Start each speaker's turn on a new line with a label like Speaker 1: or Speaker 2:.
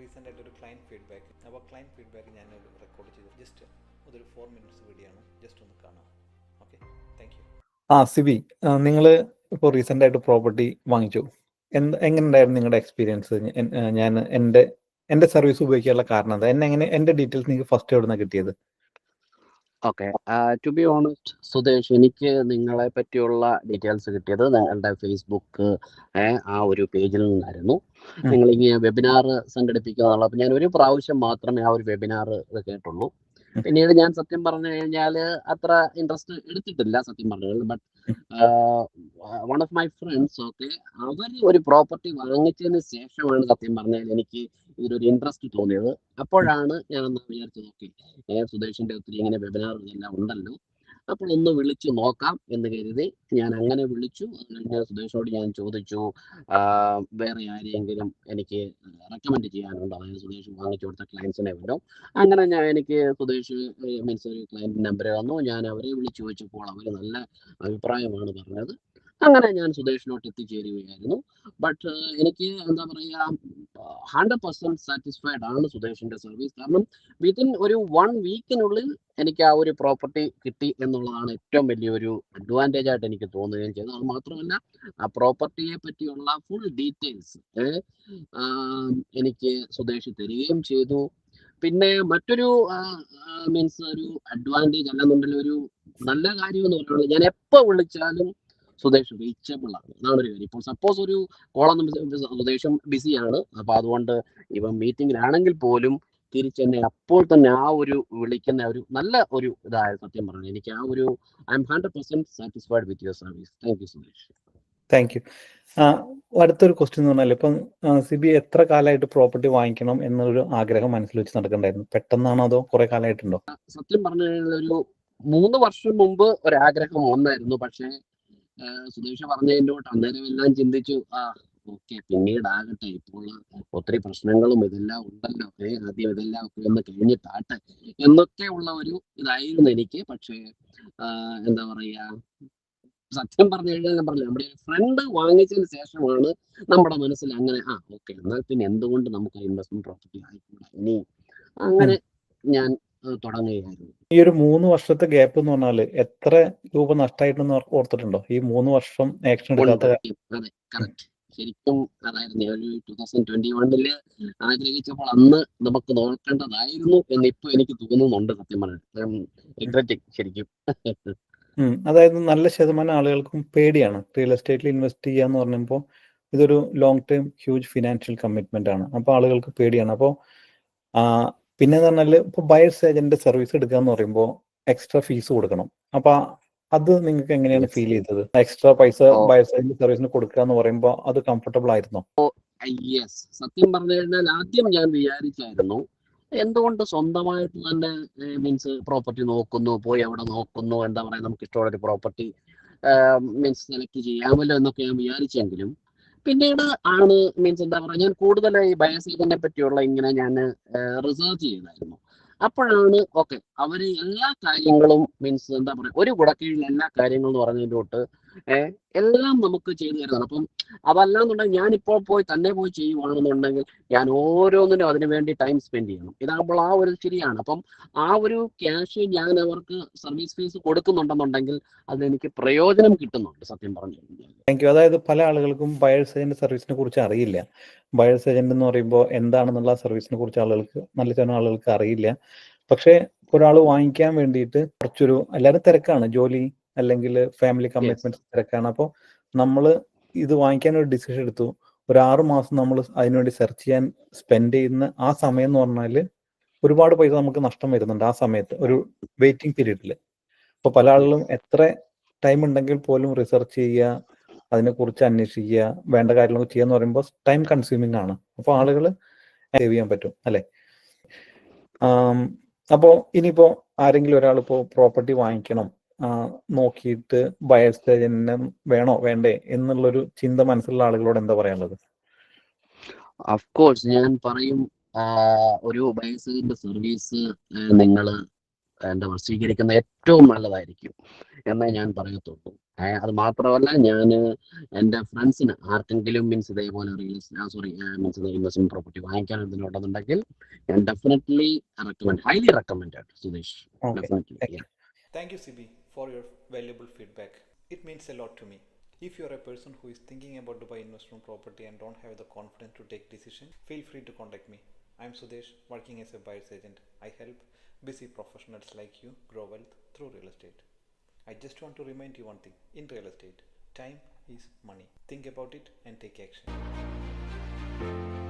Speaker 1: Recent ആയിട്ട് ഒരു client feedback അപ്പോൾ ക്ലയന്റ് ഫീഡ്ബാക്ക് ഞാൻ റെക്കോർഡ് ചെയ്തു. ജസ്റ്റ് അതൊരു ഫോർ മിനിറ്റ്സ് വീഡിയോ ആണ്. ജസ്റ്റ് ഒന്ന് കാണാം. ഓക്കെ താങ്ക് യു ആ സിബി നിങ്ങൾ ഇപ്പോൾ റീസെന്റ് ആയിട്ട് പ്രോപ്പർട്ടി വാങ്ങിച്ചു. എന്ത് എങ്ങനെയുണ്ടായിരുന്നു നിങ്ങളുടെ എക്സ്പീരിയൻസ് ഞാൻ എന്റെ എന്റെ സർവീസ് ഉപയോഗിക്കാനുള്ള കാരണം എന്താ? എന്നെ എങ്ങനെ എന്റെ ഡീറ്റെയിൽസ് നിങ്ങൾക്ക് ഫസ്റ്റ് എവിടെ നിന്നാണ് കിട്ടിയത്?
Speaker 2: Okay. To be honest Sudesh എനിക്ക് നിങ്ങളെ പറ്റിയുള്ള ഡീറ്റെയിൽസ് കിട്ടിയത് നിങ്ങളുടെ ഫേസ്ബുക്ക് ആ ഒരു പേജിൽ നിന്നായിരുന്നു. നിങ്ങൾ ഇങ്ങനെ വെബിനാർ സംഘടിപ്പിക്കുക എന്നുള്ളത് ഞാൻ ഒരു പ്രാവശ്യം മാത്രമേ ആ ഒരു വെബിനാർ കേട്ടുള്ളൂ. പിന്നീട് ഞാൻ സത്യം പറഞ്ഞു കഴിഞ്ഞാൽ അത്ര ഇൻട്രസ്റ്റ് എടുത്തിട്ടില്ല സത്യം പറഞ്ഞു but one of my friends okay അവർ ഒരു പ്രോപ്പർട്ടി വാങ്ങിച്ചതിന് ശേഷമാണ് സത്യം പറഞ്ഞാൽ എനിക്ക് ഇതിലൊരു ഇൻട്രസ്റ്റ് തോന്നിയത്. അപ്പോഴാണ് ഞാൻ ഒന്ന് വിചാരിച്ചത് ഓക്കെ ഏ സുദേശിന്റെ ഒത്തിരി ഇങ്ങനെ വെബിനാറുകൾ എല്ലാം ഉണ്ടല്ലോ. അപ്പോൾ ഒന്ന് വിളിച്ചു നോക്കാം എന്ന് കരുതി ഞാൻ അങ്ങനെ വിളിച്ചു. കഴിഞ്ഞ് സുദേശോട് ഞാൻ ചോദിച്ചു വേറെ ആരെയെങ്കിലും എനിക്ക് റെക്കമെൻഡ് ചെയ്യാനുണ്ടോ? അതായത് സുധേഷ് വാങ്ങിച്ചു കൊടുത്ത ക്ലയൻസിനെ വല്ലോ അങ്ങനെ ഞാൻ എനിക്ക് സുധേഷ് മീൻസ് ഒരു ക്ലയന്റ് നമ്പർ തന്നു. ഞാൻ അവരെ വിളിച്ചു ചോദിച്ചപ്പോൾ അവർ നല്ല അഭിപ്രായമാണ് പറഞ്ഞത്. അങ്ങനെ ഞാൻ സുദേശിലോട്ട് എത്തിച്ചേരുകയായിരുന്നു. ബട്ട് എനിക്ക് എന്താ പറയുക ഹൺഡ്രഡ് പെർസെന്റ് സാറ്റിസ്ഫൈഡ് ആണ് സുദേശിന്റെ സർവീസ് കാരണം വിത്തിൻ ഒരു വൺ വീക്കിനുള്ളിൽ എനിക്ക് ആ ഒരു പ്രോപ്പർട്ടി കിട്ടി എന്നുള്ളതാണ് ഏറ്റവും വലിയൊരു അഡ്വാന്റേജ് ആയിട്ട് എനിക്ക് തോന്നുകയും ചെയ്തത്. അത് മാത്രമല്ല ആ പ്രോപ്പർട്ടിയെ പറ്റിയുള്ള ഫുൾ ഡീറ്റെയിൽസ് എനിക്ക് സ്വദേശി തരികയും ചെയ്തു. പിന്നെ മറ്റൊരു മീൻസ് ഒരു അഡ്വാന്റേജ് അല്ലെന്നുണ്ടെങ്കിൽ ഒരു നല്ല കാര്യം എന്ന് പറയുന്നത് ഞാൻ എപ്പോൾ വിളിച്ചാലും സുദേശ് റീച്ചബിൾ ആണ് അതാണ് ഒരു കാര്യം. ഇപ്പോൾ സപ്പോസ് ഒരു കോളം സുദേശം ബിസിയാണ്. അപ്പൊ അതുകൊണ്ട് ഇവ മീറ്റിംഗിലാണെങ്കിൽ പോലും തിരിച്ചെന്നെ അപ്പോൾ തന്നെ ആ ഒരു വിളിക്കുന്ന ഒരു നല്ല ഒരു ഇതായ സത്യം പറഞ്ഞു എനിക്ക് ആ ഒരു I'm hundred percent satisfied with your service thank you Suresh
Speaker 1: thank you അടുത്തൊരു ക്വസ്റ്റ്യൻ എന്ന് പറഞ്ഞാൽ ഇപ്പം സിബി എത്ര കാലമായിട്ട് പ്രോപ്പർട്ടി വാങ്ങിക്കണം എന്നൊരു ആഗ്രഹം മനസ്സിൽ വെച്ച് നടക്കണ്ടായിരുന്നു. പെട്ടെന്നാണോ അതോ കുറെ കാലമായിട്ടുണ്ടോ?
Speaker 2: സത്യം പറഞ്ഞു കഴിഞ്ഞാൽ ഒരു മൂന്ന് വർഷം മുമ്പ് ഒരാഗ്രഹം വന്നായിരുന്നു. പക്ഷേ സുധീഷ് പറഞ്ഞതിന്റെ തൊട്ട് അന്നേരം എല്ലാം ചിന്തിച്ചു ആ ഓക്കെ പിന്നീട് ആകട്ടെ ഇപ്പോൾ ഒത്തിരി പ്രശ്നങ്ങളും ഇതെല്ലാം ഉണ്ടല്ലോ ഏ ആദ്യം ഇതെല്ലാം ഒക്കെ ഒന്ന് കഴിഞ്ഞിട്ടാട്ടെ എന്നൊക്കെ ഉള്ള ഒരു ഇതായിരുന്നു എനിക്ക്. പക്ഷേ എന്താ പറയാ സത്യം പറഞ്ഞു കഴിഞ്ഞാൽ ഞാൻ പറഞ്ഞില്ല നമ്മുടെ ഫ്രണ്ട് വാങ്ങിച്ചതിന് ശേഷമാണ് നമ്മുടെ മനസ്സിൽ അങ്ങനെ ആ ഓക്കെ എന്നാൽ പിന്നെ എന്തുകൊണ്ട് നമുക്ക് ഇൻവെസ്റ്റ്മെന്റ് പ്രോപ്പർട്ടി ആയിക്കൂടാ? ഇനി അങ്ങനെ ഞാൻ തുടങ്ങുകയായിരുന്നു
Speaker 1: ഈ ഒരു മൂന്ന് വർഷത്തെ ഗ്യാപ്പ് എന്ന് പറഞ്ഞാൽ എത്ര രൂപ നഷ്ടമായിട്ടെന്ന് ഓർത്തിട്ടുണ്ടോ? ഈ മൂന്ന് വർഷം ആക്ഷൻ എടുക്കാത്ത
Speaker 2: അതെ കറക്റ്റ് ശരിക്കും അതായിരുന്നു ഒരു ടൂ തൗസൻഡ് ട്വന്റി വണ്ണിൽ ആഗ്രഹിച്ചപ്പോൾ അന്ന് നമുക്ക് നോക്കേണ്ടതായിരുന്നു എന്ന് ഇപ്പൊ എനിക്ക് തോന്നുന്നുണ്ട് സത്യം പറഞ്ഞിട്ട് ശരിക്കും.
Speaker 1: അതായത് നല്ല ശതമാനം ആളുകൾക്കും പേടിയാണ് റിയൽ എസ്റ്റേറ്റിൽ ഇൻവെസ്റ്റ് ചെയ്യാന്ന് പറയുമ്പോൾ ഇതൊരു long term huge financial commitment ആണ്. അപ്പോൾ ആളുകൾക്ക് പേടിയാണ്. അപ്പോൾ പിന്നെ എന്ന് പറഞ്ഞാൽ ഇപ്പോൾ ബയേഴ്സ് ഏജന്റ് സർവീസ് എടുക്കുക എന്ന് പറയുമ്പോൾ എക്സ്ട്രാ ഫീസ് കൊടുക്കണം. അപ്പൊ അത് നിങ്ങൾക്ക് എങ്ങനെയാണ് ഫീൽ ചെയ്തത്? എക്സ്ട്രാ പൈസ ബയേഴ്സ് ഏജന്റ് സർവീസിന് കൊടുക്കുക എന്ന് പറയുമ്പോൾ അത് കംഫർട്ടബിൾ ആയിരുന്നോ?
Speaker 2: യെസ് സത്യം പറഞ്ഞു കഴിഞ്ഞാൽ ആദ്യം ഞാൻ വിചാരിച്ചായിരുന്നു എന്തുകൊണ്ട് സ്വന്തമായിട്ട് തന്നെ മീൻസ് പ്രോപ്പർട്ടി നോക്കുന്നു പോയി അവിടെ നോക്കുന്നു എന്താ പറയുക നമുക്ക് ഇഷ്ടമുള്ള ഒരു പ്രോപ്പർട്ടി മീൻസ് സെലക്ട് ചെയ്യാമല്ലോ എന്നൊക്കെ ഞാൻ വിചാരിച്ചെങ്കിലും പിന്നീട് ആണ് മീൻസ് എന്താ പറയുക ഞാൻ കൂടുതലായി ബയോസൈഡിനെ പറ്റിയുള്ള ഇങ്ങനെ ഞാൻ റിസർച്ച് ചെയ്തായിരുന്നു. അപ്പോഴാണ് ഓക്കെ അവർ എല്ലാ കാര്യങ്ങളും മീൻസ് എന്താ പറയുക ഒരു കുടക്കീഴിൽ എല്ലാ കാര്യങ്ങളും എന്ന് പറഞ്ഞതിന്റെ തൊട്ട് എല്ലാം നമുക്ക് ചെയ്തു തരുന്നതാണ്. അപ്പം അതല്ലാന്നുണ്ടെങ്കിൽ ഞാൻ ഇപ്പോൾ പോയി തന്നെ പോയി ചെയ്യുവാണെന്നുണ്ടെങ്കിൽ ഞാൻ ഓരോന്നിനും അതിനു വേണ്ടി ടൈം സ്പെൻഡ് ചെയ്യണം. ഇതാകുമ്പോൾ ആ ഒരു ശരിയാണ്. അപ്പം ആ ഒരു ക്യാഷ് ഞാൻ അവർക്ക് സർവീസ് ഫീസ് കൊടുക്കുന്നുണ്ടെന്നുണ്ടെങ്കിൽ അതെനിക്ക് പ്രയോജനം കിട്ടുന്നുണ്ട് സത്യം പറഞ്ഞു
Speaker 1: താങ്ക് യു അതായത് പല ആളുകൾക്കും ബയേഴ്സ് ഏജന്റ് സർവീസിനെ കുറിച്ച് അറിയില്ല. ബയേഴ്സ് ഏജന്റ് എന്ന് പറയുമ്പോൾ എന്താണെന്നുള്ള സർവീസിനെ കുറിച്ച് ആളുകൾക്ക് നല്ല ചില ആളുകൾക്ക് അറിയില്ല. പക്ഷേ ഒരാൾ വാങ്ങിക്കാൻ വേണ്ടിയിട്ട് കുറച്ചൊരു എല്ലാവരും തിരക്കാണ്. ജോലി അല്ലെങ്കിൽ ഫാമിലി കമ്മിറ്റ്മെന്റ്സ് തിരക്കാണ്. അപ്പോൾ നമ്മൾ ഇത് വാങ്ങിക്കാൻ ഒരു ഡിസിഷൻ എടുത്തു. ഒരു ആറു മാസം നമ്മൾ അതിനുവേണ്ടി സെർച്ച് ചെയ്യാൻ സ്പെൻഡ് ചെയ്യുന്ന ആ സമയം എന്ന് പറഞ്ഞാൽ ഒരുപാട് പൈസ നമുക്ക് നഷ്ടം വരുന്നുണ്ട് ആ സമയത്ത് ഒരു വെയിറ്റിംഗ് പീരീഡിൽ അപ്പോൾ പല ആളുകളും എത്ര ടൈം ഉണ്ടെങ്കിൽ പോലും റിസർച്ച് ചെയ്യുക അതിനെക്കുറിച്ച് അന്വേഷിക്കുക വേണ്ട കാര്യങ്ങൾ ചെയ്യാന്ന് പറയുമ്പോൾ ടൈം കൺസ്യൂമിംഗ് ആണ്. അപ്പോൾ ആളുകൾ സേവ് ചെയ്യാൻ പറ്റും അല്ലേ? അപ്പോൾ ഇനിയിപ്പോൾ ആരെങ്കിലും ഒരാൾ ഇപ്പോൾ പ്രോപ്പർട്ടി വാങ്ങിക്കണം നോക്കിയിട്ട് ഏജന്റിനെ വേണോ വേണ്ടേ എന്നുള്ളൊരു ചിന്ത മനസ്സിലുള്ള ആളുകളോട് എന്താ പറയാനുള്ളത്?
Speaker 2: അഫ്കോഴ്സ് ഞാൻ പറയും ഒരു ബയസിന്റെ സർവീസ് നിങ്ങൾ എന്താ പറയുക സ്വീകരിക്കുന്ന ഏറ്റവും നല്ലതായിരിക്കും എന്നേ ഞാൻ പറയത്തുള്ളൂ. അത് മാത്രമല്ല ഞാൻ എന്റെ ഫ്രണ്ട്സിന് ആർക്കെങ്കിലും മീൻസ് ഇതേപോലെ real sorry means investment property വാങ്ങിക്കാൻ എന്തിനുണ്ടെന്നുണ്ടെങ്കിൽ ഞാൻ definitely recommend highly recommend Sudheesh.
Speaker 3: Okay
Speaker 2: definitely
Speaker 1: thank you CB, for your valuable feedback. It means a lot to me. If you are a person who is thinking about Dubai investment property and don't have the confidence to take decision, feel free to contact me. I am Sudesh, working as a buyer's agent. I help busy professionals like you grow wealth through real estate. I just want to remind you one thing in real estate, time is money. Think about it and take action.